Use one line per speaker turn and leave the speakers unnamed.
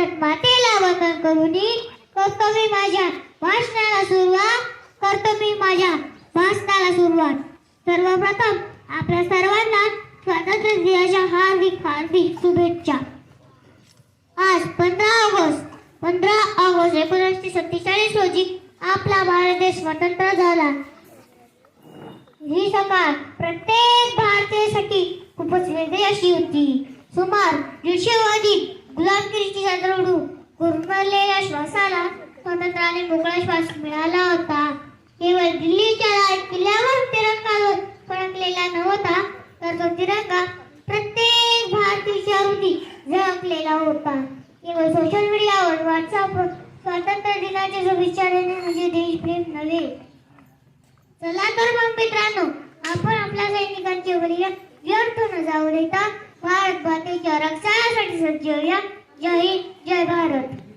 भारत मातेला वंदन करून करतो मी माझ्या. भाषणाला सुरुवात. करतो मी माझ्या. भाषणाला सुरुवात. सर्वप्रथम आपल्या सर्वांना स्वातंत्र्य दिनाच्या हार्दिक हार्दिक शुभेच्छा. आज पंधरा ऑगस्ट पंधरा ऑगस्ट एकोणीसशे सत्तेचाळीस रोजी आपला भारत देश स्वतंत्र झाला. ही सकाळ प्रत्येक भारतीयासाठी खूपच वेगळी अशी होती. सुमार दीडशे अधिक गुलामगिरीची चादर उडून गुरमरलेल्या श्वासाला स्वातंत्र्याने मोकळा श्वास मिळाला होता. केवळ दिल्लीच्या लाल किल्ल्यावर तिरंगा फडकलेला नव्हता तर तो तिरंगा प्रत्येक भारतीयाच्या हृदय झळकलेला होता. केवळ सोशल मीडियावर व्हॉट्सअपवर स्वातंत्र्य दिनाचे शुभेच्छा देणे म्हणजे देशप्रेम नव्हे. चला तर मग मित्रांनो आपण आपल्या सैनिकांचे बलिदान व्यर्थ न जाऊ देता भारत रक्षणासाठी सज्ज या जय हिंद जय भारत.